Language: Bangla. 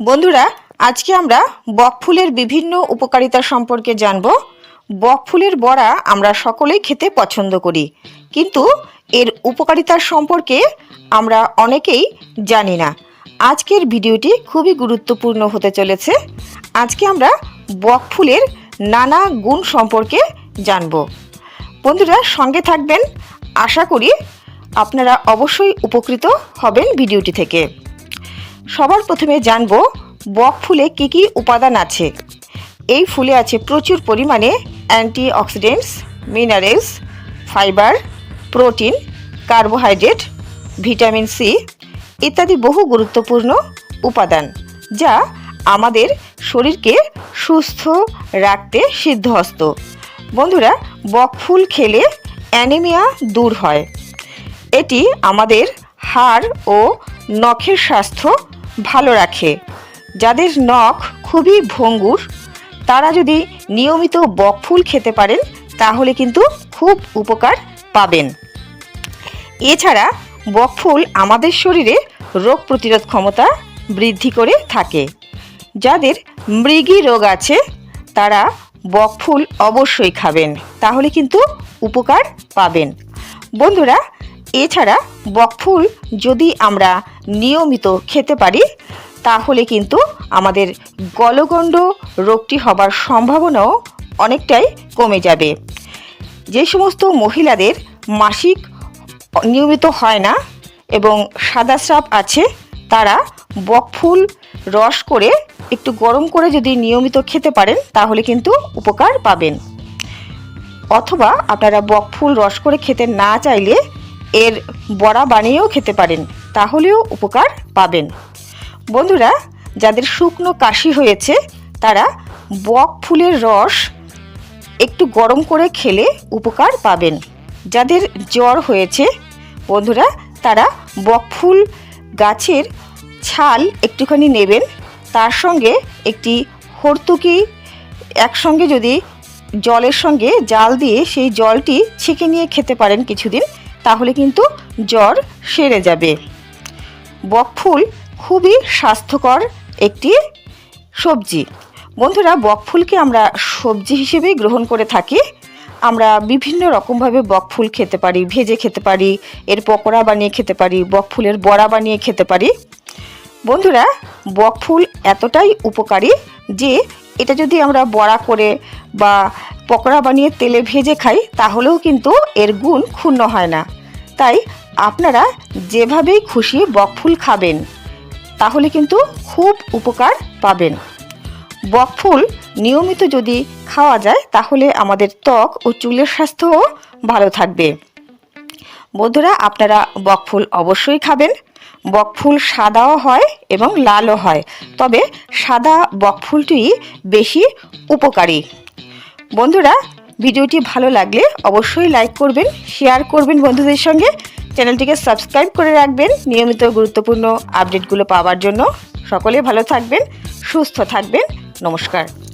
বন্ধুরা, আজকে আমরা বকফুলের বিভিন্ন উপকারিতা সম্পর্কে জানব। বকফুলের বড়া আমরা সকলেই খেতে পছন্দ করি, কিন্তু এর উপকারিতা সম্পর্কে আমরা অনেকেই জানি না। আজকের ভিডিওটি খুবই গুরুত্বপূর্ণ হতে চলেছে। আজকে আমরা বকফুলের নানা গুণ সম্পর্কে জানব। বন্ধুরা, সঙ্গে থাকবেন। আশা করি আপনারা অবশ্যই উপকৃত হবেন ভিডিওটি থেকে। সবার প্রথমে জানব বক ফুলে কী কী উপাদান আছে। এই ফুলে আছে প্রচুর পরিমাণে antioxidants minerals fibre protein carbohydrate vitamin C ইত্যাদি বহু গুরুত্বপূর্ণ উপাদান, যা আমাদের শরীরকে সুস্থ রাখতে সিদ্ধহস্ত। বন্ধুরা বকফুল খেলে অ্যানিমিয়া দূর হয়। এটি আমাদের হাড় ও নখের স্বাস্থ্য ভালো রাখে। যাদের নখ খুবই ভঙ্গুর, তারা যদি নিয়মিত বকফুল খেতে পারেন, তাহলে কিন্তু খুব উপকার পাবেন। এছাড়া বকফুল আমাদের শরীরে রোগ প্রতিরোধ ক্ষমতা বৃদ্ধি করে থাকে। যাদের মৃগী রোগ আছে, তারা বকফুল অবশ্যই খাবেন, তাহলে কিন্তু উপকার পাবেন। বন্ধুরা এছাড়া বকফুল যদি আমরা নিয়মিত খেতে পারি, তাহলে কিন্তু আমাদের গলগণ্ড রোগটি হবার সম্ভাবনাও অনেকটাই কমে যাবে। যে সমস্ত মহিলাদের মাসিক নিয়মিত হয় না এবং সাদা স্রাব আছে, তারা বকফুল রস করে একটু গরম করে যদি নিয়মিত খেতে পারেন, তাহলে কিন্তু উপকার পাবেন। অথবা আপনারা বকফুল রস করে খেতে না চাইলে এর বড়া বানিয়েও খেতে পারেন, তাহলেও উপকার পাবেন। বন্ধুরা, যাদের শুকনো কাশি হয়েছে, তারা বক ফুলের রস একটু গরম করে খেলে উপকার পাবেন। যাদের জ্বর হয়েছে, বন্ধুরা, তারা বকফুল গাছের ছাল একটুখানি নেবেন। তার সঙ্গে একটি হর্তুকি একসঙ্গে যদি জলের সঙ্গে জাল দিয়ে সেই জলটি ছেঁকে নিয়ে খেতে পারেন কিছুদিন। তাহলে কিন্তু জ্বর সেরে যাবে। বকফুল খুবই স্বাস্থ্যকর একটি সবজি। বন্ধুরা, বকফুলকে আমরা সবজি হিসেবেই গ্রহণ করে থাকি। আমরা বিভিন্ন রকমভাবে বকফুল খেতে পারি, ভেজে খেতে পারি, এর পকোড়া বানিয়ে খেতে পারি, বকফুলের বড়া বানিয়ে খেতে পারি। বন্ধুরা, বকফুল এতটাই উপকারী যে এটা যদি আমরা বড়া করে বা পকোড়া বানিয়ে তেলে ভেজে খাই, তাহলেও কিন্তু এর গুণ ক্ষুণ্ণ হয় না। তাই আপনারা যেভাবেই খুশি বকফুল খাবেন, তাহলে কিন্তু খুব উপকার পাবেন। বকফুল নিয়মিত যদি খাওয়া যায়, তাহলে আমাদের ত্বক ও চুলের স্বাস্থ্যও ভালো থাকবে। বন্ধুরা, আপনারা বকফুল অবশ্যই খাবেন। বকফুল সাদাও হয় এবং লালও হয়। তবে সাদা বকফুলটি বেশি উপকারী। বন্ধুরা, ভিডিওটি ভালো লাগলে অবশ্যই লাইক করবেন, শেয়ার করবেন বন্ধুদের সঙ্গে। চ্যানেলটিকে সাবস্ক্রাইব করে রাখবেন নিয়মিত গুরুত্বপূর্ণ আপডেটগুলো পাওয়ার জন্য। সকলে ভালো থাকবেন, সুস্থ থাকবেন। নমস্কার।